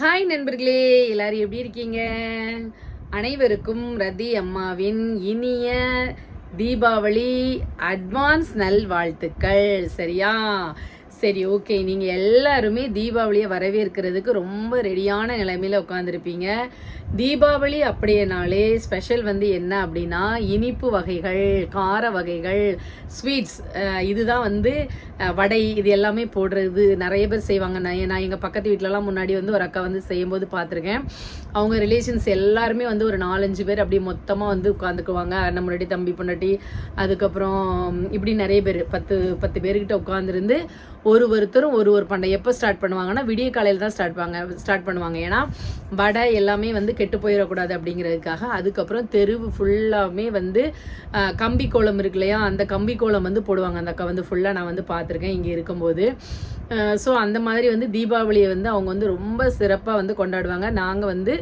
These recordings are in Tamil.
ஹாய் நண்பர்களே. எல்லாரும் எப்படி இருக்கீங்க? அனைவருக்கும் ரதி அம்மாவின் இனிய தீபாவளி அட்வான்ஸ் நல்வாழ்த்துக்கள். சரியா? சரி ஓகே. நீங்கள் எல்லாருமே தீபாவளியை வரவேற்கிறதுக்கு ரொம்ப ரெடியான நிலைமையில் உட்காந்துருப்பீங்க தீபாவளி அப்படியேனாலே ஸ்பெஷல் வந்து என்ன அப்படின்னா இனிப்பு வகைகள் கார வகைகள் ஸ்வீட்ஸ் இதுதான் வந்து வடை இது எல்லாமே போடுறது. நிறைய பேர் செய்வாங்க. நான் நான் எங்கள் பக்கத்து வீட்டிலலாம் முன்னாடி வந்து ஒரு அக்கா வந்து செய்யும்போது பார்த்துருக்கேன். அவங்க ரிலேஷன்ஸ் எல்லாருமே வந்து ஒரு நாலஞ்சு பேர் அப்படியே மொத்தமாக வந்து உட்காந்துக்குவாங்க அண்ணன் முன்னாடி தம்பி பொண்டாட்டி அதுக்கப்புறம் இப்படி நிறைய பேர். பத்து பத்து பேர்கிட்ட உட்காந்துருந்து ஒரு ஒருத்தரும் ஒரு ஒரு பண்டை எப்போ ஸ்டார்ட் பண்ணுவாங்கன்னா விடிய காலையில் தான் ஸ்டார்ட் பண்ணுவாங்க ஸ்டார்ட் பண்ணுவாங்க. ஏன்னா வடை எல்லாமே வந்து கெட்டு போயிடக்கூடாது அப்படிங்கிறதுக்காக அதுக்கப்புறம் தெருவு ஃபுல்லாமே வந்து கம்பி கோலம் இருக்கு இல்லையா? அந்த கம்பி கோலம் வந்து போடுவாங்க. அந்த அக்கா வந்து ஃபுல்லாக நான் வந்து பார்த்துருக்கேன். இங்கே இருக்கும்போது. ஸோ அந்த மாதிரி வந்து தீபாவளியை வந்து அவங்க வந்து ரொம்ப சிறப்பாக வந்து கொண்டாடுவாங்க. நாங்கள் வந்து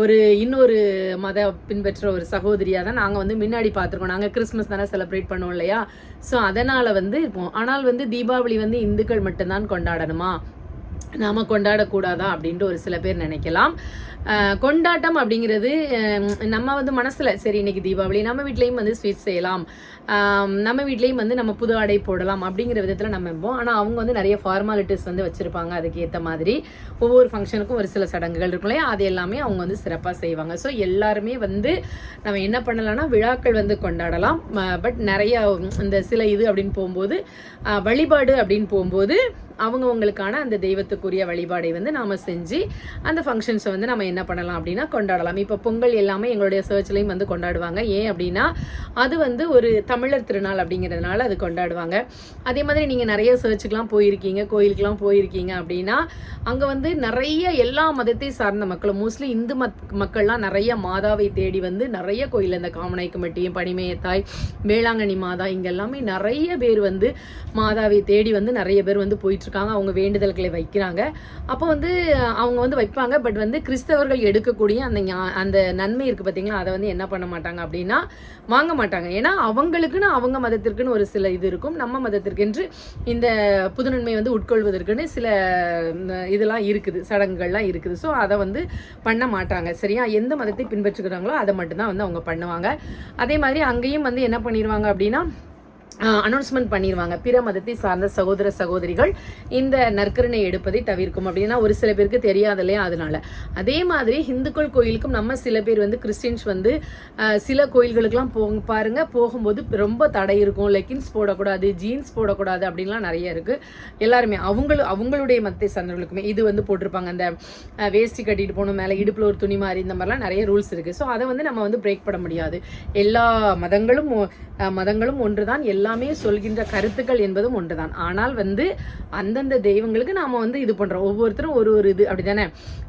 ஒரு இன்னொரு மத பின்பற்ற ஒரு சகோதரியாக தான் நாங்கள் வந்து முன்னாடி பார்த்துருக்கோம். நாங்கள் கிறிஸ்மஸ் தானே செலிப்ரேட் பண்ணுவோம் இல்லையா? ஸோ அதனால் வந்து இருப்போம் ஆனால் வந்து தீபாவளி வந்து இந்துக்கள் மட்டும்தான் கொண்டாடணுமா? நாம் கொண்டாடக்கூடாதா அப்படின்ட்டு ஒரு சில பேர் நினைக்கலாம். கொண்டாட்டம் அப்படிங்கிறது நம்ம வந்து மனசில் சரி இன்னைக்கு தீபாவளி நம்ம வீட்லேயும் வந்து ஸ்வீட் செய்யலாம். நம்ம வீட்லேயும் வந்து நம்ம புது ஆடை போடலாம் அப்படிங்கிற விதத்தில் நம்ம இருப்போம். ஆனால் அவங்க வந்து நிறைய ஃபார்மாலிட்டிஸ் வந்து வச்சுருப்பாங்க. அதுக்கு ஏற்ற மாதிரி ஒவ்வொரு ஃபங்க்ஷனுக்கும் ஒரு சில சடங்குகள் இருக்கும் இல்லையா? அது எல்லாமே அவங்க வந்து சிறப்பாக செய்வாங்க. ஸோ எல்லாருமே வந்து நம்ம என்ன பண்ணலாம்னா விழாக்கள் வந்து கொண்டாடலாம். பட் நிறைய இந்த சில இது அப்படின்னு போகும்போது வழிபாடு அப்படின்னு போகும்போது அவங்கவுங்களுக்கான அந்த தெய்வத்துக்குரிய வழிபாடை வந்து நாம் செஞ்சு அந்த ஃபங்க்ஷன்ஸை வந்து நம்ம என்ன பண்ணலாம் அப்படின்னா கொண்டாடலாம். இப்போ பொங்கல் எல்லாமே எங்களுடைய சர்ச்லேயும் வந்து கொண்டாடுவாங்க. ஏன் அப்படின்னா அது வந்து ஒரு தமிழர் திருநாள் அப்படிங்கிறதுனால அது கொண்டாடுவாங்க. அதே மாதிரி நீங்கள் நிறைய சர்ச்சுக்கெலாம் போயிருக்கீங்க கோயிலுக்கெலாம் போயிருக்கீங்க அப்படின்னா அங்கே வந்து நிறைய எல்லா மதத்தை சார்ந்த மக்களும் மோஸ்ட்லி இந்து மத் மக்கள்லாம் நிறைய மாதாவை தேடி வந்து நிறைய கோயில் இந்த காமநாயக்கம்பட்டியும் பனிமயத்தாய் வேளாங்கண்ணி மாதா இங்கே எல்லாமே நிறைய பேர் வந்து மாதாவை தேடி வந்து நிறைய பேர் வந்து போயிட்டு இருக்காங்க அவங்க வேண்டுதல்களை வைக்கிறாங்க. அப்போ வந்து அவங்க வந்து வைப்பாங்க. பட் வந்து கிறிஸ்தவர்கள் எடுக்கக்கூடிய அந்த ஞா- அந்த நன்மை இருக்குது பார்த்தீங்களா அதை வந்து என்ன பண்ண மாட்டாங்க அப்படின்னா வாங்க மாட்டாங்க. ஏன்னா அவங்களுக்குன்னு அவங்க மதத்திற்குன்னு ஒரு சில இது இருக்கும். நம்ம மதத்திற்கென்று இந்த புதுநன்மை வந்து உட்கொள்வதற்குன்னு சில இதெல்லாம் இருக்குது. சடங்குகள்லாம் இருக்குது. ஸோ அதை வந்து பண்ண மாட்டாங்க. சரியா? எந்த மதத்தை பின்பற்றுகிறாங்களோ அதை மட்டும்தான் வந்து அவங்க பண்ணுவாங்க. அதே மாதிரி அங்கேயும் வந்து என்ன பண்ணிடுவாங்க அப்படின்னா அனௌன்ஸ்மெண்ட் பண்ணிடுவாங்க பிற மதத்தை சார்ந்த சகோதர சகோதரிகள் இந்த நற்கருணை எடுப்பதை தவிர்க்கும் அப்படின்னா ஒரு சில பேருக்கு தெரியாது இல்லையா? அதனால. அதே மாதிரி இந்துக்கள் கோயிலுக்கும் நம்ம சில பேர் வந்து கிறிஸ்டின்ஸ் வந்து சில கோயில்களுக்கெல்லாம் போ பாருங்க போகும்போது ரொம்ப தடை இருக்கும். லெக்கின்ஸ் போடக்கூடாது ஜீன்ஸ் போடக்கூடாது அப்படின்லாம் நிறைய இருக்கு. எல்லாருமே அவங்களும் அவங்களுடைய மதத்தை சார்ந்தவர்களுக்குமே இது வந்து போட்டிருப்பாங்க. அந்த வேஸ்டி வேஷ்டி கட்டிட்டு போகணும் மேலே இடுப்பில் ஒரு துணி மாதிரி இந்த மாதிரிலாம் நிறைய ரூல்ஸ் இருக்கு. ஸோ அதை வந்து நம்ம வந்து பிரேக் பண்ண முடியாது. எல்லா மதங்களும் மதங்களும் ஒன்று தான் எல்லா எல்லாமே சொல்கின்ற கருத்துக்கள் என்பதும் ஒன்றுதான். ஆனால் வந்து அந்தந்த தெய்வங்களுக்கு நாம வந்து இது பண்றோம். ஒவ்வொருத்தரும் ஒரு ஒரு இது அப்படிதானே?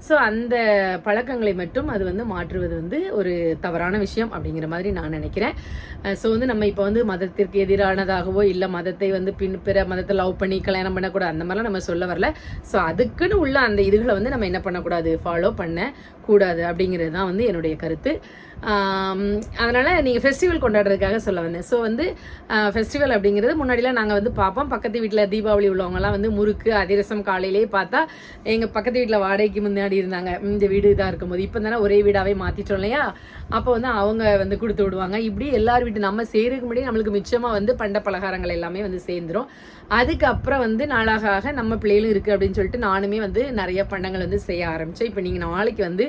ஸோ அந்த பழக்கங்களை மட்டும் அது வந்து மாற்றுவது வந்து ஒரு தவறான விஷயம் அப்படிங்கிற மாதிரி நான் நினைக்கிறேன். ஸோ வந்து நம்ம இப்போ வந்து மதத்திற்கு எதிரானதாகவோ இல்லை மதத்தை வந்து பின் பிற மதத்தை லவ் பண்ணி கல்யாணம் பண்ணக்கூடாது அந்த மாதிரிலாம் நம்ம சொல்ல வரல. ஸோ அதுக்குன்னு உள்ள அந்த இதுகளை வந்து நம்ம என்ன பண்ணக்கூடாது? ஃபாலோ பண்ண கூடாது அப்படிங்கிறது தான் வந்து என்னுடைய கருத்து. அதனால் நீங்கள் ஃபெஸ்டிவல் கொண்டாடுறதுக்காக சொல்ல வந்தேன். ஸோ வந்து ஃபெஸ்டிவல் அப்படிங்கிறது முன்னாடிலாம் நாங்கள் வந்து பார்ப்போம். பக்கத்து வீட்டில் தீபாவளி உள்ளவங்கலாம் வந்து முறுக்கு அதிரசம் காலையிலேயே பார்த்தா எங்கள் பக்கத்து வீட்டில் வாடகைக்கு முன்னாடி இருந்தாங்க. இந்த வீடு இதாக இருக்கும்போது. இப்போ தானே ஒரே வீடாகவே மாற்றிட்டோம் இல்லையா? அப்போ வந்து அவங்க வந்து கொடுத்து விடுவாங்க. இப்படி எல்லார் வீட்டு நம்ம செய்கிறதுக்கு முன்னாடி நம்மளுக்கு மிச்சமாக வந்து பண்ட பலகாரங்கள் எல்லாமே வந்து சேர்ந்துரும். அதுக்கப்புறம் வந்து நாளாக ஆக நம்ம பிள்ளைகளும் இருக்குது அப்படின்னு சொல்லிட்டு நானுமே வந்து நிறைய பண்டங்கள் வந்து செய்ய ஆரம்பித்தேன் இப்போ நீங்கள் நாளைக்கு வந்து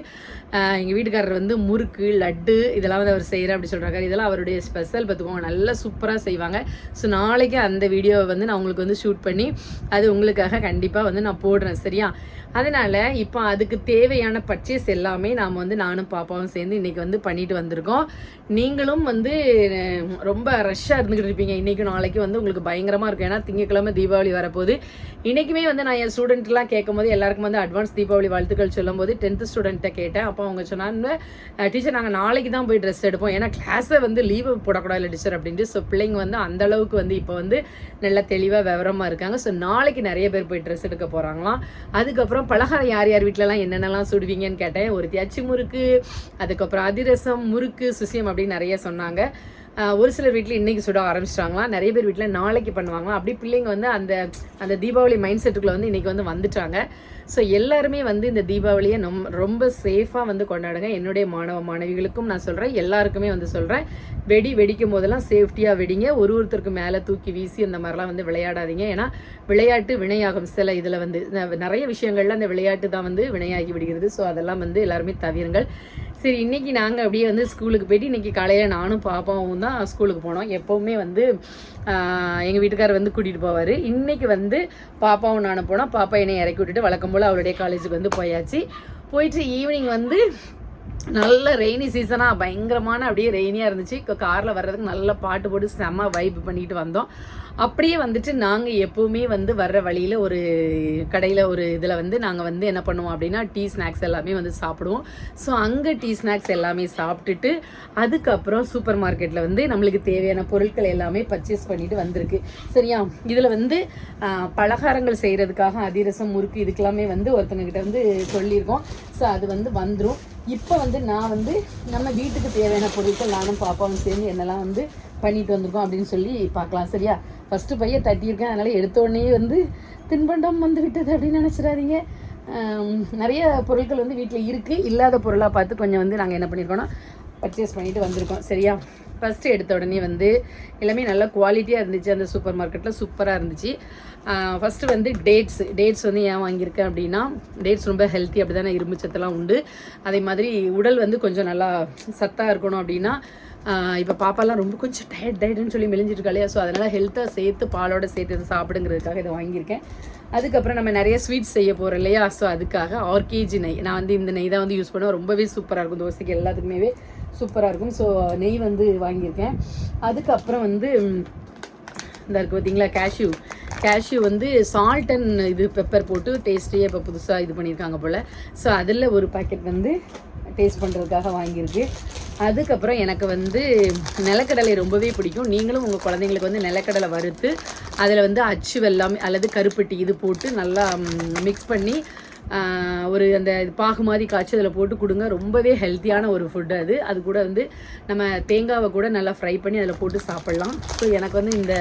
எங்கள் வீட்டுக்காரர் வந்து முறுக்கு லட்டு இதெல்லாம் வந்து அவர் செய்கிறேன் அப்படி சொல்கிறாரு இதெல்லாம் அவருடைய ஸ்பெஷல் பார்த்துக்கோங்க நல்லா சூப்பராக செய்வாங்க. ஸோ நாளைக்கு அந்த வீடியோவை வந்து நான் உங்களுக்கு வந்து ஷூட் பண்ணி அது உங்களுக்காக கண்டிப்பாக வந்து நான் போடுறேன். சரியா? அதனால் இப்போ அதுக்கு தேவையான பர்ச்சேஸ் எல்லாமே நாம் வந்து நானும் பாப்பாவும் சேர்ந்து இன்னைக்கு வந்து பண்ணிட்டு வந்திருக்கோம். நீங்களும் வந்து ரொம்ப ரஷ்ஷாக இருந்துக்கிட்டு இருப்பீங்க. இன்றைக்கும் நாளைக்கு வந்து உங்களுக்கு பயங்கரமாக இருக்கும். ஏன்னா திங்கக்கிழமை தீபாவளி வரப்போகுது. இன்றைக்குமே வந்து நான் என் ஸ்டூடெண்ட்லாம் கேட்கும்போது எல்லாருக்கும் வந்து அட்வான்ஸ் தீபாவளி வாழ்த்துக்கள் சொல்லும்போது டென்த்து ஸ்டூடெண்ட்டை கேட்டேன். அப்போ அவங்க சொன்னாங்க டீச்சர் நாங்கள் நாளைக்கு தான் போய் ட்ரெஸ் எடுப்போம். ஏன்னா கிளாஸை வந்து லீவு போடக்கூடாது இல்லை டீச்சர் அப்படின்ட்டு. ஸோ பிள்ளைங்க வந்து அந்த அளவுக்கு வந்து இப்போ வந்து நல்லா தெளிவாக விவரமாக இருக்காங்க. ஸோ நாளைக்கு நிறைய பேர் போய் ட்ரெஸ் எடுக்க போகிறாங்களாம் அதுக்கப்புறம் பலகாரம் யார் யார் வீட்டிலலாம் என்னென்னலாம் சுடுவீங்கன்னு கேட்டேன். ஒரு தியாச்சி முறுக்கு அதுக்கப்புறம் அதிரசம் முறுக்கு சுசியம் அப்படின்னு நிறைய சொன்னாங்க. ஒரு சிலர் வீட்டில் இன்றைக்கி சுட ஆரம்பிச்சிட்டாங்களா நிறைய பேர் வீட்டில் நாளைக்கு பண்ணுவாங்களாம் அப்படி பிள்ளைங்க வந்து அந்த அந்த தீபாவளி மைண்ட் செட்டுக்குள்ளே வந்து இன்றைக்கி வந்து வந்துட்டாங்க. ஸோ எல்லாருமே வந்து இந்த தீபாவளியை நம் ரொம்ப சேஃபாக வந்து கொண்டாடுங்க. என்னுடைய மாணவ மாணவிகளுக்கும் நான் சொல்கிறேன் எல்லாருக்குமே வந்து சொல்கிறேன் வெடி வெடிக்கும் போதெல்லாம் சேஃப்டியாக வெடிங்க. ஒரு ஒருத்தருக்கு மேலே தூக்கி வீசி அந்த மாதிரிலாம் வந்து விளையாடாதீங்க. ஏன்னா விளையாட்டு வினையாகும். சில இதில் வந்து ந- நிறைய விஷயங்கள்ல அந்த விளையாட்டு தான் வந்து வினையாகி விடுகிறது. ஸோ அதெல்லாம் வந்து எல்லாருமே தவிருங்கள். சரி இன்னைக்கு நாங்கள் அப்படியே வந்து ஸ்கூலுக்கு போயிட்டு இன்றைக்கி காலையில் நானும் பாப்பாவும் தான் ஸ்கூலுக்கு போனோம். எப்போவுமே வந்து எங்கள் வீட்டுக்காரர் வந்து கூட்டிகிட்டு போவார். இன்றைக்கி வந்து பாப்பாவும் நானும் போனோம். பாப்பா என்னை இறக்கி விட்டுட்டு வழக்கம் போல் அவளுடைய காலேஜுக்கு வந்து போயாச்சு. போயிட்டு ஈவினிங் வந்து நல்ல ரெய்னி சீசனாக பயங்கரமான அப்படியே ரெய்னியாக இருந்துச்சு. காரில் வர்றதுக்கு நல்ல பாட்டு போட்டு செம்ம வைப் பண்ணிட்டு வந்தோம். அப்படியே வந்துட்டு நாங்கள் எப்போவுமே வந்து வர்ற வழியில் ஒரு கடையில் ஒரு இதில் வந்து நாங்கள் வந்து என்ன பண்ணுவோம் அப்படின்னா டீ ஸ்நாக்ஸ் எல்லாமே வந்து சாப்பிடுவோம். ஸோ அங்கே டீ ஸ்நாக்ஸ் எல்லாமே சாப்பிட்டுட்டு அதுக்கப்புறம் சூப்பர் மார்க்கெட்டில் வந்து நம்மளுக்கு தேவையான பொருட்கள் எல்லாமே பர்ச்சேஸ் பண்ணிட்டு வந்திருக்கு. சரியா? இதில் வந்து பலகாரங்கள் செய்கிறதுக்காக அதிரசம் முறுக்கு இதுக்கெல்லாமே வந்து ஒருத்தங்கக்கிட்ட வந்து சொல்லியிருக்கோம். ஸோ அது வந்து வந்துடும் இப்போ வந்து நான் வந்து நம்ம வீட்டுக்கு தேவையான பொருட்கள் நானும் பாப்பாவும் சேர்ந்து என்னெல்லாம் வந்து பண்ணிட்டு வந்திருக்கோம் அப்படின்னு சொல்லி பார்க்கலாம் சரியா? ஃபஸ்ட்டு பையன் தட்டியிருக்கேன். அதனால் எடுத்த உடனே வந்து தின்பண்டம் வந்து விட்டது அப்படின்னு நினச்சிடாதீங்க. நிறைய பொருட்கள் வந்து வீட்டில் இருக்குது இல்லாத பொருளாக பார்த்து கொஞ்சம் வந்து நாங்கள் என்ன பண்ணியிருக்கோம்னா பர்ச்சேஸ் பண்ணிட்டு வந்திருக்கோம் சரியா? ஃபஸ்ட்டு எடுத்த உடனே வந்து எல்லாமே நல்லா குவாலிட்டியாக இருந்துச்சு. அந்த சூப்பர் மார்க்கெட்டில் சூப்பராக இருந்துச்சு. ஃபஸ்ட்டு வந்து டேட்ஸ் டேட்ஸ் வந்து ஏன் வாங்கியிருக்கேன் அப்படின்னா டேட்ஸ் ரொம்ப ஹெல்த்தி அப்படி தானே இரும்பு சத்தெல்லாம் உண்டு. அதே மாதிரி உடல் வந்து கொஞ்சம் நல்லா சத்தாக இருக்கணும் அப்படின்னா இப்போ பாப்பாலாம் ரொம்ப கொஞ்சம் டயர்ட் டயர்டுன்னு சொல்லி மெலிஞ்சிட்டு இல்லையா ஸோ அதனால் ஹெல்த்தாக சேர்த்து பாலோட சேர்த்து இதை சாப்பிடுங்கிறதுக்காக இதை வாங்கியிருக்கேன். அதுக்கப்புறம் நம்ம நிறைய ஸ்வீட்ஸ் செய்ய போகிறோம் இல்லையா? ஸோ அதுக்காக ஆர்கேஜி நெய். நான் வந்து இந்த நெய் தான் வந்து யூஸ் பண்ணுவேன். ரொம்பவே சூப்பராக இருக்கும். தோசைக்கு எல்லாத்துக்குமே சூப்பராக இருக்கும். ஸோ நெய் வந்து வாங்கியிருக்கேன். அதுக்கப்புறம் வந்து இந்த இருக்குது பார்த்தீங்களா கேஷ்யூ கேஷ்யூ வந்து சால்ட் அண்ட் இது பெப்பர் போட்டு டேஸ்ட்டியே இப்போ புதுசாக இது பண்ணியிருக்காங்க போல். ஸோ அதில் ஒரு பாக்கெட் வந்து டேஸ்ட் பண்ணுறதுக்காக வாங்கியிருக்கு. அதுக்கப்புறம் எனக்கு வந்து நிலக்கடலை ரொம்பவே பிடிக்கும். நீங்களும் உங்கள் குழந்தைங்களுக்கு வந்து நிலக்கடலை வறுத்து அதில் வந்து அச்சு வெள்ளம் அல்லது கருப்பட்டி இது போட்டு நல்லா மிக்ஸ் பண்ணி ஒரு அந்த இது பாகு மாதிரி காய்ச்சி அதில் போட்டு கொடுங்க. ரொம்பவே ஹெல்த்தியான ஒரு ஃபுட்டு அது. அது கூட வந்து நம்ம தேங்காவை கூட நல்லா ஃப்ரை பண்ணி அதில் போட்டு சாப்பிட்லாம். ஸோ எனக்கு வந்து இந்த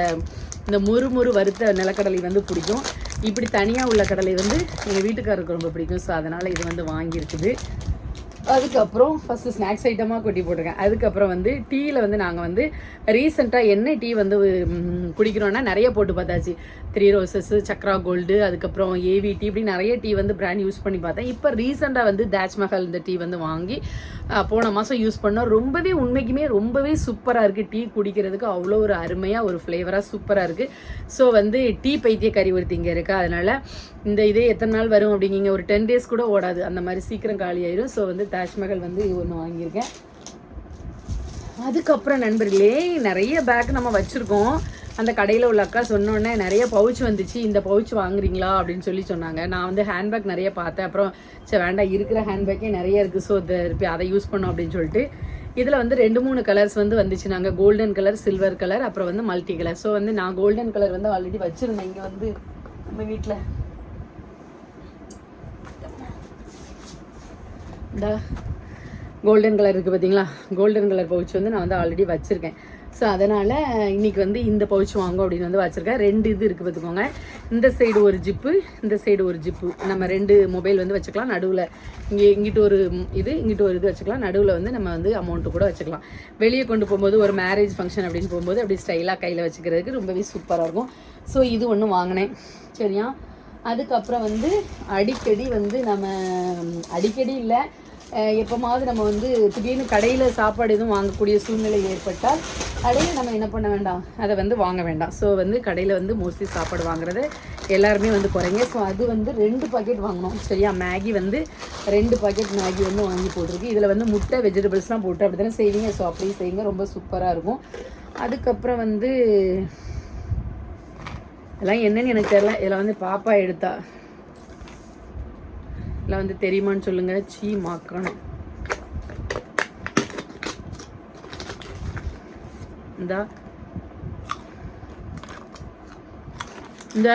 இந்த முறு முறு வறுத்த நிலக்கடலை வந்து பிடிக்கும். இப்படி தனியாக உள்ள கடலை வந்து எங்கள் வீட்டுக்காரருக்கு ரொம்ப பிடிக்கும். ஸோ அதனால் இது வந்து வாங்கியிருக்குது. அதுக்கப்புறம் ஃபஸ்ட்டு ஸ்நாக்ஸ் ஐட்டமாக கொட்டி போட்டிருக்கேன். அதுக்கப்புறம் வந்து டீயில் வந்து நாங்கள் வந்து ரீசெண்டாக என்ன டீ வந்து குடிக்கிறோன்னா நிறைய போட்டு பார்த்தாச்சு. த்ரீ ரோசஸ் சக்ரா கோல்டு அதுக்கப்புறம் ஏவி டீ இப்படி நிறைய டீ வந்து பிராண்ட் யூஸ் பண்ணி பார்த்தேன். இப்போ ரீசெண்டாக வந்து தாஜ்மஹால் இந்த டீ வந்து வாங்கி போன மாதம் யூஸ் பண்ணோம். ரொம்பவே உண்மைக்குமே ரொம்பவே சூப்பராக இருக்குது டீ குடிக்கிறதுக்கு அவ்வளோ ஒரு அருமையாக ஒரு ஃப்ளேவராக சூப்பராக இருக்குது ஸோ வந்து டீ பைத்தியக்காரி ஒருத்தி இங்கே இருக்குது அதனால் இந்த இதே எத்தனை நாள் வரும் அப்படிங்கிங்க. ஒரு டென் டேஸ் கூட ஓடாது. அந்த மாதிரி சீக்கிரம் காலி ஆயிரும். ஸோ வந்து தாஜ்மஹால் வந்து ஒன்று வாங்கியிருக்கேன். அதுக்கப்புறம் நண்பர்களே நிறைய பேக் நம்ம வச்சுருக்கோம். அந்த கடையில் உள்ள அக்கா சொன்னோடனே நிறைய பவுச் வந்துச்சு. இந்த பவுச் வாங்குறீங்களா அப்படின்னு சொல்லி சொன்னாங்க. நான் வந்து ஹேண்ட்பேக் நிறைய பார்த்தேன். அப்புறம் சரி வேண்டாம் இருக்கிற ஹேண்ட்பேக்கே நிறைய இருக்குது ஸோ திருப்பி அதை யூஸ் பண்ணோம் அப்படின்னு சொல்லிட்டு. இதில் வந்து ரெண்டு மூணு கலர்ஸ் வந்து வந்துச்சு. நாங்கள் கோல்டன் கலர் சில்வர் கலர் அப்புறம் வந்து மல்டி கலர் ஸோ வந்து நான் கோல்டன் கலர் வந்து ஆல்ரெடி வச்சுருந்தேன். இங்கே வந்து நம்ம வீட்டில் இந்த கோல்டன் கலர் இருக்குது பார்த்தீங்களா கோல்டன் கலர் பவுச் வந்து நான் வந்து ஆல்ரெடி வச்சுருக்கேன். ஸோ அதனால் இன்னைக்கு வந்து இந்த பவுச் வாங்கும் அப்படின்னு வந்து வச்சுருக்கேன். ரெண்டு இது இருக்குது பார்த்துக்கோங்க இந்த சைடு ஒரு ஜிப்பு இந்த சைடு ஒரு ஜிப்பு நம்ம ரெண்டு மொபைல் வந்து வச்சுக்கலாம். நடுவில் இங்கே இங்கிட்டு ஒரு இது இங்கிட்டு ஒரு இது வச்சுக்கலாம். நடுவில் வந்து நம்ம வந்து அமௌண்ட்டு கூட வச்சுக்கலாம். வெளியே கொண்டு போகும்போது ஒரு மேரேஜ் ஃபங்க்ஷன் அப்படின்னு போகும்போது அப்படி ஸ்டைலாக கையில் வச்சுக்கிறதுக்கு ரொம்பவே சூப்பராக இருக்கும். ஸோ இது ஒன்று வாங்கினேன். சரியா? அதுக்கப்புறம் வந்து அடிக்கடி வந்து நம்ம அடிக்கடி இல்லை எப்போமாவது நம்ம வந்து திடீர்னு கடையில் சாப்பாடு எதுவும் வாங்கக்கூடிய சூழ்நிலை ஏற்பட்டால் கடையில் நம்ம என்ன பண்ண வேண்டாம்? அதை வந்து வாங்க வேண்டாம். ஸோ வந்து கடையில் வந்து மோஸ்ட்லி சாப்பாடு வாங்குறது எல்லாருமே வந்து குறைங்க. ஸோ அது வந்து ரெண்டு பாக்கெட் வாங்கினோம் சரியா? மேகி வந்து ரெண்டு பாக்கெட் மேகி வந்து வாங்கி போட்டிருக்கு. இதில் வந்து முட்டை வெஜிடபிள்ஸ்லாம் போட்டு அப்படி தானே செய்வீங்க? ஸோ அப்படியே செய்யுங்க ரொம்ப சூப்பராக இருக்கும். அதுக்கப்புறம் வந்து இதெல்லாம் என்னன்னு எனக்கு தெரியல. இதில் வந்து பாப்பா எடுத்தா. இல்லை வந்து தெரியுமான்னு சொல்லுங்க. சீ மாக்கணும். இந்தா. இந்த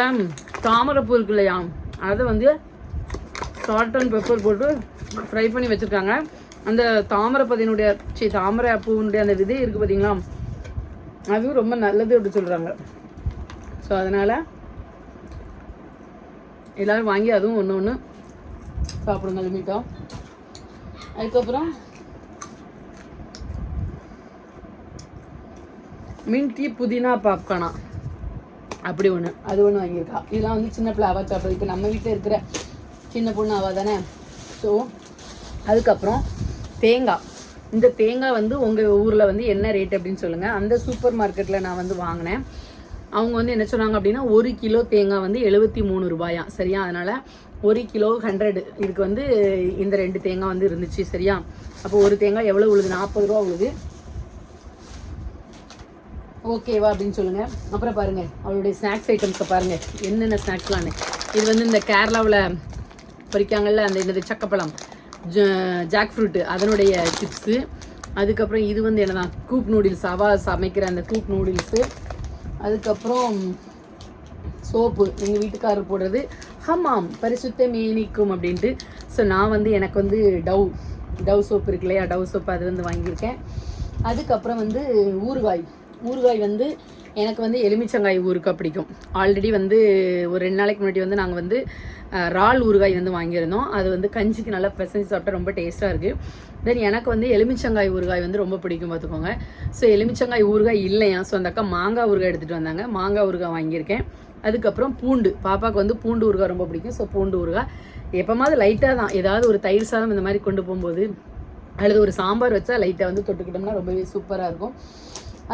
தாமரைப்பூ இருக்கு இல்லையா அதை வந்து சால்ட் அண்ட் பெப்பர் போட்டு ஃப்ரை பண்ணி வச்சுருக்காங்க. அந்த தாமரை பதினுடைய சி தாமரை பூவினுடைய அந்த விதை இருக்குது பார்த்தீங்களா அதுவும் ரொம்ப நல்லது அப்படி சொல்கிறாங்க ஸோ அதனால் எல்லோரும் வாங்கி அதுவும் ஒன்று ஒன்று சாப்பிடுங்க லிமிட்டோம் அதுக்கப்புறம் மின்டி புதினா பாப்கார்னா அப்படி ஒன்று அது ஒன்று வாங்கியிருக்கா. இதெல்லாம் வந்து சின்ன பிள்ளை அவா சாப்பிடுது இப்போ நம்ம வீட்டில் இருக்கிற சின்ன பொண்ணு அவா தானே. ஸோ அதுக்கப்புறம் தேங்காய். இந்த தேங்காய் வந்து உங்கள் ஊரில் வந்து என்ன ரேட் அப்படின்னு சொல்லுங்கள் அந்த சூப்பர் மார்க்கெட்டில் நான் வந்து வாங்கினேன். அவங்க வந்து என்ன சொன்னாங்க அப்படின்னா ஒரு கிலோ தேங்காய் வந்து எழுபத்தி மூணு ரூபாயா சரியா? அதனால் ஒரு கிலோ ஹண்ட்ரடு இதுக்கு வந்து இந்த ரெண்டு தேங்காய் வந்து இருந்துச்சு சரியா? அப்போ ஒரு தேங்காய் எவ்வளோ உழுது? நாற்பது ரூபா உழுது. ஓகேவா அப்படின்னு சொல்லுங்கள் அப்புறம் பாருங்கள் அவளுடைய ஸ்நாக்ஸ் ஐட்டம்ஸை பாருங்கள் என்னென்ன ஸ்நாக்ஸ்லான்னு இது வந்து இந்த கேரளாவில் பறிக்காங்கல்ல அந்த என்னது சக்கப்பழம் ஜாக் ஃப்ரூட்டு அதனுடைய சிப்ஸு அதுக்கப்புறம் இது வந்து என்னதான்? கூப் நூடுல்ஸ் அவா சமைக்கிற அந்த கூப் நூடுல்ஸு அதுக்கப்புறம் சோப்பு எங்கள் வீட்டுக்காரர் போடுறது. ஹமாம் பரிசுத்த மேனிக்கும் அப்படின்ட்டு. ஸோ நான் வந்து எனக்கு வந்து டவ் டவ் சோப்பு இருக்கு இல்லையா டவ் சோப்பு அது வந்து வாங்கியிருக்கேன். அதுக்கப்புறம் வந்து ஊறுகாய். ஊறுகாய் வந்து எனக்கு வந்து எலுமிச்சங்காய் ஊறுக்காய் பிடிக்கும். ஆல்ரெடி வந்து ஒரு ரெண்டு நாளைக்கு முன்னாடி வந்து நாங்கள் வந்து இறால் ஊறுகாய் வந்து வாங்கியிருந்தோம். அது வந்து கஞ்சிக்கு நல்லா பிசைஞ்சு சாப்பிட்டா ரொம்ப டேஸ்ட்டாக இருக்குது தென் எனக்கு வந்து எலுமிச்சங்காய் ஊறுகாய் வந்து ரொம்ப பிடிக்கும் பார்த்துக்கோங்க. ஸோ எலுமிச்சங்காய் ஊறுகாய் இல்லையா? ஸோ அந்த அக்கா மாங்காய் ஊறுகாய் எடுத்துகிட்டு வந்தாங்க. மாங்காய் ஊறுகாய் வாங்கியிருக்கேன். அதுக்கப்புறம் பூண்டு. பாப்பாவுக்கு வந்து பூண்டு ஊறுகாய் ரொம்ப பிடிக்கும். ஸோ பூண்டு ஊறுகாய். எப்போமாவது லைட்டாக தான். ஏதாவது ஒரு தயிர் சாதம் இந்த மாதிரி கொண்டு போகும்போது அல்லது ஒரு சாம்பார் வச்சா லைட்டாக வந்து தொட்டுக்கிட்டோம்னா ரொம்பவே சூப்பராக இருக்கும்.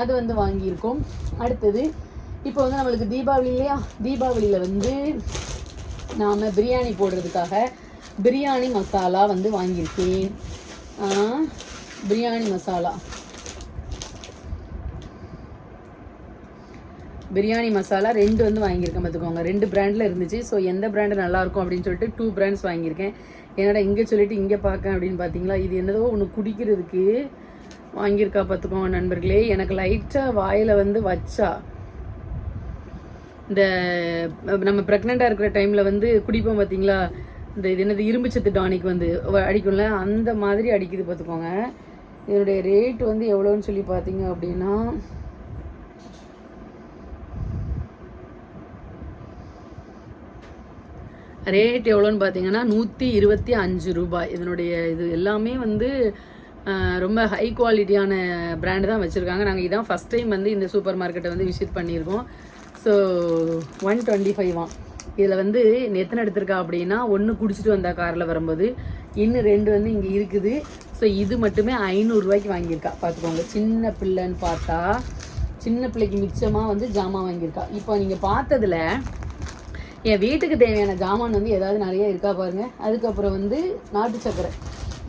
அது வந்து வாங்கியிருக்கோம். அடுத்தது இப்போ வந்து நம்மளுக்கு தீபாவளியிலையா தீபாவளியில் வந்து நாம் பிரியாணி போடுறதுக்காக பிரியாணி மசாலா வந்து வாங்கியிருக்கேன். பிரியாணி மசாலா. பிரியாணி மசாலா ரெண்டு வந்து வாங்கியிருக்கேன் பார்த்துக்கோங்க. ரெண்டு பிராண்டில் இருந்துச்சு. ஸோ எந்த பிராண்டு நல்லாயிருக்கும் அப்படின்னு சொல்லிட்டு டூ பிராண்ட்ஸ் வாங்கியிருக்கேன். என்னடா இங்கே சொல்லிவிட்டு இங்கே பார்க்க அப்படின்னு பார்த்தீங்களா? இது என்னதோ ஒன்று குடிக்கிறதுக்கு வாங்கியிருக்கா பார்த்துக்கோங்க நண்பர்களே. எனக்கு லைட்டாக வாயில் வந்து வச்சா இந்த நம்ம ப்ரெக்னெண்ட்டாக இருக்கிற டைமில் வந்து குடிப்போம் பார்த்தீங்களா? இந்த இது என்னது இரும்பு சத்து டானிக் வந்து அடிக்கும்ல அந்த மாதிரி அடிக்குது பார்த்துக்கோங்க. இதனுடைய ரேட் வந்து எவ்வளோன்னு சொல்லி பார்த்தீங்க அப்படின்னா ரேட் எவ்வளோன்னு பார்த்தீங்கன்னா நூற்றி இருபத்தி அஞ்சு ரூபாய். இதனுடைய இது எல்லாமே வந்து ரொம்ப ஹை குவாலிட்டியான பிராண்டு தான் வச்சுருக்காங்க. நாங்கள் இதான் ஃபஸ்ட் டைம் வந்து இந்த சூப்பர் மார்க்கெட்டை வந்து விசிட் பண்ணியிருக்கோம். ஸோ ஒன் டுவெண்ட்டி ஃபைவாம் இதில் வந்து எத்தனை எடுத்திருக்கா அப்படின்னா ஒன்று குடிச்சிட்டு வந்தா காரில் வரும்போது இன்னும் ரெண்டு வந்து இங்கே இருக்குது. ஸோ இது மட்டுமே ஐநூறுரூவாய்க்கு வாங்கியிருக்கா. பார்த்துக்கோங்க. சின்ன பிள்ளைன்னு பார்த்தா சின்ன பிள்ளைக்கு மிச்சமாக வந்து ஜாமான் வாங்கியிருக்கா. இப்போ நீங்கள் பார்த்ததில் என் வீட்டுக்கு தேவையான ஜாமான் வந்து ஏதாவது நிறைய இருக்கா பாருங்கள் அதுக்கப்புறம் வந்து நாட்டு சர்க்கரை.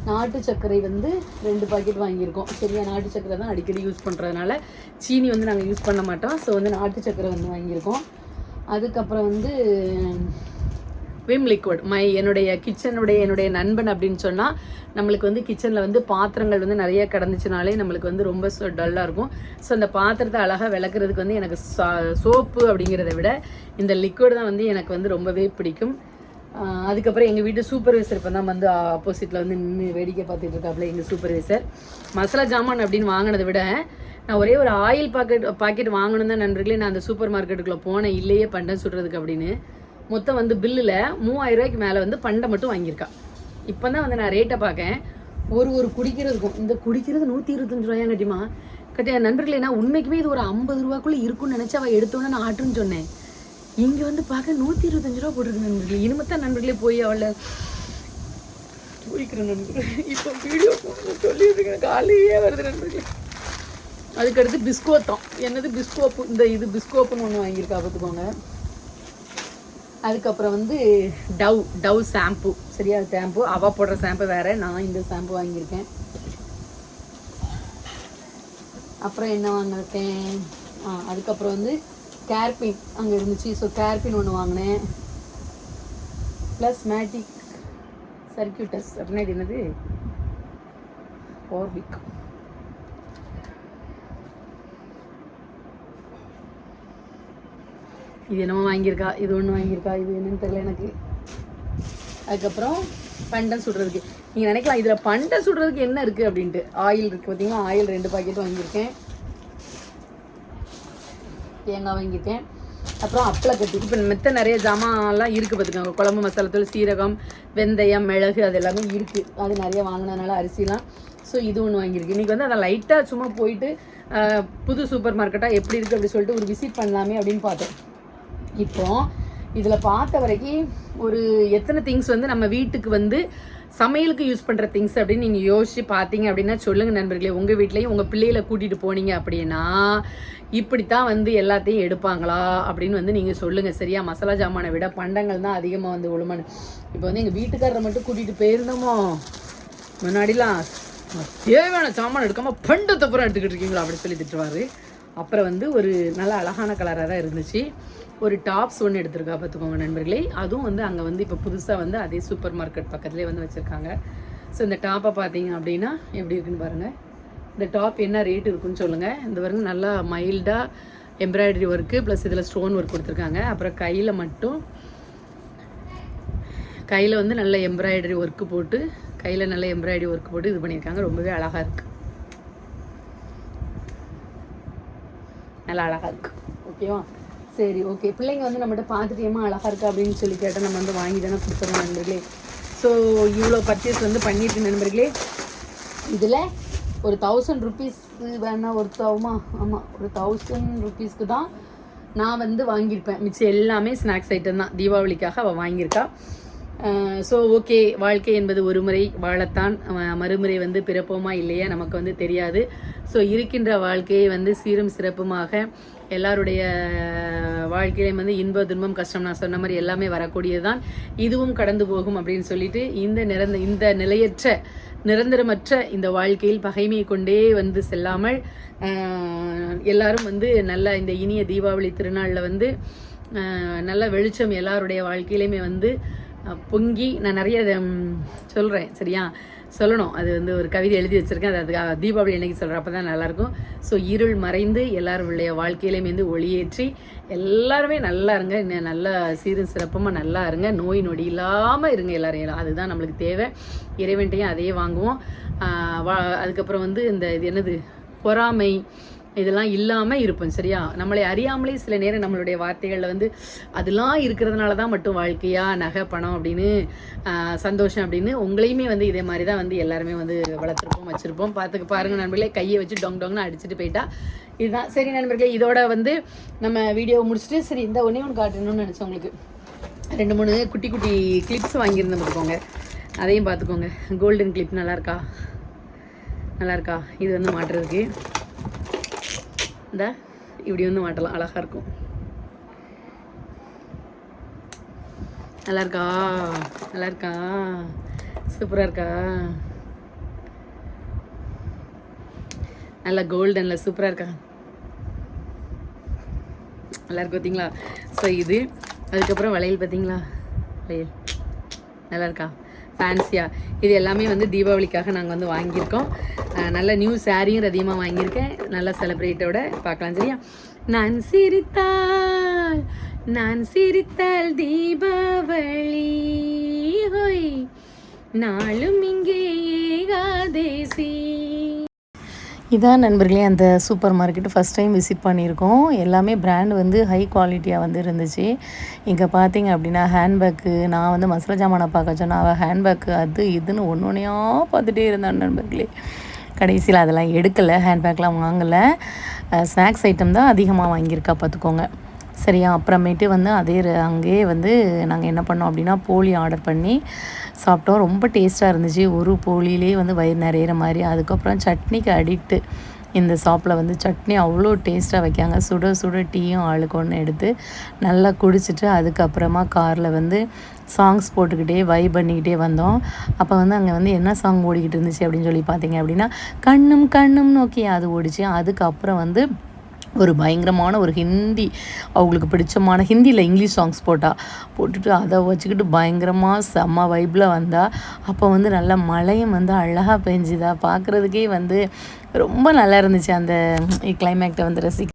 நாட்டு சர்க்கரை வந்து ரெண்டு பாக்கெட் வாங்கியிருக்கோம். சரியா நாட்டு சர்க்கரை தான் அடிக்கடி யூஸ் பண்ணுறதுனால சீனி வந்து நாங்கள் யூஸ் பண்ண மாட்டோம். ஸோ வந்து நாட்டு சர்க்கரை வந்து வாங்கியிருக்கோம். அதுக்கப்புறம் வந்து விம் லிக்விட் மை என்னுடைய கிச்சனுடைய என்னுடைய நண்பன் அப்படின்னு சொன்னால் நம்மளுக்கு வந்து கிச்சனில் வந்து பாத்திரங்கள் வந்து நிறைய கிடந்துச்சுனாலே நம்மளுக்கு வந்து ரொம்ப டல்லாக இருக்கும். ஸோ அந்த பாத்திரத்தை அழகாக விளக்குறதுக்கு வந்து எனக்கு சோப்பு அப்படிங்கிறத விட இந்த லிக்விட் தான் வந்து எனக்கு வந்து ரொம்பவே பிடிக்கும். அதுக்கப்புறம் எங்கள் வீட்டு சூப்பர்வைசர் இப்போ தான் வந்து ஆப்போசிட்டில் வந்து நின்று வேடிக்கை பார்த்துட்டு இருக்காப்புல எங்கள் சூப்பர்வைசர் மசாலா ஜாமான் அப்படின்னு வாங்கினதை விட நான் ஒரே ஒரு ஆயில் பாக்கெட் பாக்கெட் வாங்கணும் தான் நண்பர்களே நான் அந்த சூப்பர் மார்க்கெட்டுக்குள்ளே போனேன் இல்லையே பண்டை சுடுறதுக்கு அப்படின்னு. மொத்தம் வந்து பில்லில் மூவாயிரம் ரூபாய்க்கு மேலே வந்து பண்டை மட்டும் வாங்கியிருக்கா. இப்போ தான் வந்து நான் ரேட்டை பார்க்கேன். ஒரு ஒரு குடிக்கிறதுக்கும் இந்த குடிக்கிறது நூற்றி இருபத்தஞ்சு ரூபாயா கட்டிமா? கட்டியா நண்பர்களே நான் உண்மைக்குமே இது ஒரு ஐம்பது ரூபாக்குள்ளே இருக்கும்னு நினச்சி அவள் எடுத்தோன்னே நான் ஆட்டுன்னு சொன்னேன். இங்கே வந்து பார்க்க நூற்றி இருபத்தஞ்சு ரூபா போட்டிருக்கு நண்பர்களே. இனிமேத்தான் நண்பர்களே போய் அவளை போய்க்கிறேன் நண்பர்களே. இப்போ வீடியோ சொல்லிட்டு காலையே வருது நண்பர்களே. அதுக்கடுத்து பிஸ்கோத்தம். என்னது பிஸ்கோப்பு? இந்த இது பிஸ்கோப்புன்னு ஒன்று வாங்கியிருக்கா பார்த்துக்கோங்க. அதுக்கப்புறம் வந்து டவ் டவ் ஷாம்பு. சரியா? ஷாம்பு. அவள் போடுற ஷாம்பு வேறு நான் இந்த ஷாம்பு வாங்கியிருக்கேன். அப்புறம் என்ன வாங்கியிருக்கேன்? ஆ அதுக்கப்புறம் வந்து கேர்பின் அங்கே இருந்துச்சு. ஸோ கேர்பின் ஒன்று வாங்கினேன். ப்ளஸ் மேட்டிக் சர்க்கியூட்டஸ் அப்படின்னா இது என்னது? ஓர்பிக் இது என்னமோ வாங்கியிருக்கா இது ஒன்று வாங்கியிருக்கா இது என்னன்னு தெரியல எனக்கு. அதுக்கப்புறம் பண்டம் சுடுறதுக்கு. நீங்கள் நினைக்கலாம் இதில் பண்டம் சுடுறதுக்கு என்ன இருக்குது அப்படின்ட்டு. ஆயில் இருக்குது பார்த்தீங்கன்னா ஆயில் ரெண்டு பாக்கெட் வாங்கியிருக்கேன். தேங்காய் வாங்கியிருக்கேன். அப்புறம் அப்பளக்கட்டு இப்போ மெத்த நிறைய ஜாமான்லாம் இருக்குது பார்த்துக்கோங்க குழம்பு மசாலாத்தூள் சீரகம் வெந்தயம் மிளகு அது எல்லாமே இருக்குது அது நிறைய வாங்கினதுனால அரிசிலாம். ஸோ இது ஒன்று வாங்கியிருக்கு இன்றைக்கி வந்து அதை லைட்டாக சும்மா போயிட்டு புது சூப்பர் மார்க்கெட்டாக எப்படி இருக்குது அப்படி சொல்லிட்டு ஒரு விசிட் பண்ணலாமே அப்படின்னு பார்த்தேன். இப்போ இதில் பார்த்த வரைக்கும் ஒரு எத்தனை திங்ஸ் வந்து நம்ம வீட்டுக்கு வந்து சமையலுக்கு யூஸ் பண்ணுற திங்ஸ் அப்படின்னு நீங்கள் யோசிச்சு பார்த்தீங்க அப்படின்னா சொல்லுங்கள் நண்பர்களே. உங்கள் வீட்லேயும் உங்கள் பிள்ளைகளை கூட்டிகிட்டு போனீங்க அப்படின்னா இப்படித்தான் வந்து எல்லாத்தையும் எடுப்பாங்களா அப்படின்னு வந்து நீங்கள் சொல்லுங்கள் சரியா? மசாலா ஜாமானை விட பண்டங்கள் தான் அதிகமாக வந்து உளுமனு இப்போ வந்து எங்கள் வீட்டுக்காரரை மட்டும் கூட்டிகிட்டு போயிருந்தோமோ? முன்னாடிலாம் தேவையான சாமான் எடுக்காமல் பண்டத்தை பூரா எடுத்துக்கிட்டு இருக்கீங்களா அப்படின்னு சொல்லி திட்டுவார். அப்புறம் வந்து ஒரு நல்ல அழகான கலராக தான் இருந்துச்சு. ஒரு டாப்ஸ் ஒன்று எடுத்திருக்கா பார்த்துக்கோங்க நண்பர்களே. அதுவும் வந்து அங்கே வந்து இப்போ புதுசாக வந்து அதே சூப்பர் மார்க்கெட் பக்கத்துலேயே வந்து வச்சுருக்காங்க. ஸோ இந்த டாப்பை பார்த்தீங்க அப்படின்னா எப்படி இருக்குன்னு பாருங்கள் இந்த டாப் என்ன ரேட் இருக்குன்னு சொல்லுங்கள் இந்த பாருங்க நல்லா மைல்டாக எம்ப்ராய்டரி ஒர்க்கு ப்ளஸ் இதில் ஸ்டோன் ஒர்க் கொடுத்துருக்காங்க. அப்புறம் கையில் மட்டும் கையில் வந்து நல்ல எம்ப்ராய்டரி ஒர்க்கு போட்டு கையில் நல்ல எம்ப்ராய்டரி ஒர்க் போட்டு இது பண்ணியிருக்காங்க. ரொம்பவே அழகாக இருக்குது நல்லா அழகாக இருக்குது ஓகேவா சரி ஓகே பிள்ளைங்க வந்து நம்மகிட்ட பார்த்துட்டு ஏமா அழகாக இருக்கா அப்படின்னு சொல்லி கேட்டால் நம்ம வந்து வாங்கி தானே கொடுத்துருவோம் நண்பர்களே. ஸோ இவ்வளோ பர்ச்சேஸ் வந்து பண்ணியிருக்கு நண்பர்களே. இதில் ஒரு தௌசண்ட் ருபீஸ் வேணா ஒர்த் ஆகுமா? ஆமாம் ஒரு தௌசண்ட் ருபீஸ்க்கு தான் நான் வந்து வாங்கியிருப்பேன். மிச்சம் எல்லாமே ஸ்நாக்ஸ் ஐட்டம் தான். தீபாவளிக்காக அவள் வாங்கியிருக்கா. ஸோ ஓகே வாழ்க்கை என்பது ஒரு முறை வாழத்தான். மறுமுறை வந்து பிறப்போமா இல்லையா நமக்கு வந்து தெரியாது. ஸோ இருக்கின்ற வாழ்க்கையை வந்து சீரும் சிறப்புமாக எல்லாருடைய வாழ்க்கையிலையும் வந்து இன்ப துன்பம் கஷ்டம் நான் சொன்ன மாதிரி எல்லாமே வரக்கூடியது தான் இதுவும் கடந்து போகும் அப்படின்னு சொல்லிட்டு இந்த நிரந்த இந்த நிலையற்ற நிரந்தரமற்ற இந்த வாழ்க்கையில் பகைமையை கொண்டே வந்து செல்லாமல் எல்லாரும் வந்து நல்ல இந்த இனிய தீபாவளி திருநாளில் வந்து நல்ல வெளிச்சம் எல்லாருடைய வாழ்க்கையிலையுமே வந்து பொங்கி நான் நிறைய சொல்கிறேன் சரியா? சொல்லணும். அது வந்து ஒரு கவிதை எழுதி வச்சுருக்கேன். அது அதுக்காக தீபாவளி அன்னைக்கு சொல்கிறப்ப அப்போ தான் நல்லாயிருக்கும். ஸோ இருள் மறைந்து எல்லாருடைய வாழ்க்கையிலையும் வந்து ஒளியேற்றி எல்லாருமே நல்லா இருங்க. இன்னும் நல்லா சீரும் சிறப்புமாக நல்லா இருங்க. நோய் நொடி இல்லாமல் இருங்க எல்லாரும். அதுதான் நம்மளுக்கு தேவை. இறைவன்ட்டையும் அதையே வாங்குவோம். வா அதுக்கப்புறம் வந்து இந்த இது என்னது? பொறாமை இதெல்லாம் இல்லாமல் இருப்போம் சரியா? நம்மளை அறியாமலே சில நேரம் நம்மளுடைய வார்த்தைகளில் வந்து அதெல்லாம் இருக்கிறதுனால தான் மட்டும் வாழ்க்கையா நகை பணம் அப்படின்னு சந்தோஷம் அப்படின்னு உங்களையுமே வந்து இதே மாதிரி தான் வந்து எல்லாருமே வந்து வளர்த்துருப்போம் வச்சுருப்போம். பார்த்துக்கு பாருங்கள் நண்பர்களே கையை வச்சு டொங் டொங்னு அடிச்சுட்டு போயிட்டா இதுதான். சரி நண்பர்களே இதோட வந்து நம்ம வீடியோ முடிச்சுட்டு சரி இந்த ஒன்றே ஒன்று காட்டணும்னு நினச்சேன் உங்களுக்கு. ரெண்டு மூணு குட்டி குட்டி கிளிப்ஸ் வாங்கியிருந்தேன் பார்த்துக்கோங்க. அதையும் பார்த்துக்கோங்க. கோல்டன் கிளிப் நல்லாயிருக்கா நல்லாயிருக்கா நல்லா இருக்கா? இது வந்து மாட்டுறதுக்கு. இந்த இப்படி வந்து மாட்டலாம் அழகாக இருக்கும் நல்லா இருக்கா நல்லா இருக்கா சூப்பராக இருக்கா நல்லா கோல்டனில் சூப்பராக இருக்கா நல்லா இருக்கு பார்த்தீங்களா ஸோ இது அதுக்கப்புறம் வளையல் பார்த்தீங்களா வளையல் நல்லா இருக்கா ஃபேன்சியா இது எல்லாமே வந்து தீபாவளிக்காக நாங்கள் வந்து வாங்கியிருக்கோம். நல்ல நியூ சாரியும் அதிகமாக வாங்கியிருக்கேன். நல்ல செலிப்ரேட்டோட பார்க்கலாம் சரியா? நான் சிரித்தால் நான் சிரித்தால் தீபாவளி ஹோய். நாளும் இங்கே ஏகாதேசி. இதான் நண்பர்களே அந்த super market first time visit பண்ணியிருக்கோம். எல்லாமே பிராண்ட் வந்து ஹை குவாலிட்டியாக வந்து இருந்துச்சு. இங்கே பார்த்தீங்க அப்படின்னா ஹேண்ட்பேக்கு நான் வந்து மசாலா ஜாமானை பார்க்க சொன்னேன் அவள் ஹேண்ட்பேக்கு அது இதுன்னு ஒன்று ஒன்றையாக பார்த்துட்டே இருந்தான் நண்பர்களே. கடைசியில் அதெல்லாம் எடுக்கலை ஹேண்ட்பேக்லாம் வாங்கலை. ஸ்நாக்ஸ் ஐட்டம் தான் அதிகமாக வாங்கியிருக்கா பார்த்துக்கோங்க. சரியா அப்புறமேட்டு வந்து அதே அங்கேயே வந்து நாங்கள் என்ன பண்ணோம் அப்படின்னா போலி ஆர்டர் பண்ணி சாப்பிட்டோம். ரொம்ப டேஸ்ட்டாக இருந்துச்சு. ஒரு போலியிலே வந்து வயிறு நிறையிற மாதிரி. அதுக்கப்புறம் சட்னிக்கு அடிக்ட்டு இந்த ஷாப்பில் வந்து சட்னி அவ்வளோ டேஸ்ட்டாக வைக்காங்க. சுட சுட டீயும் ஆளுக்கு ஒன்று எடுத்து நல்லா குடிச்சிட்டு அதுக்கப்புறமா காரில் வந்து சாங்ஸ் போட்டுக்கிட்டே வைப் பண்ணிக்கிட்டே வந்தோம். அப்போ வந்து அங்கே வந்து என்ன சாங் ஓடிக்கிட்டு இருந்துச்சு அப்படின்னு சொல்லி பார்த்தீங்க அப்படின்னா கண்ணும் கண்ணும் நோக்கி அது ஓடிச்சு. அதுக்கப்புறம் வந்து ஒரு பயங்கரமான ஒரு ஹிந்தி அவங்களுக்கு பிடிச்சமான ஹிந்தியில் இங்கிலீஷ் சாங்ஸ் போட்டால் போட்டுட்டு அதை வச்சுக்கிட்டு பயங்கரமாக செம்ம வைப்பில் வந்தால் அப்போ வந்து நல்லா மழையும் வந்து அழகாக பெஞ்சுதா பார்க்குறதுக்கே வந்து ரொம்ப நல்லா இருந்துச்சு அந்த கிளைமேக்டை வந்து ரசிக்க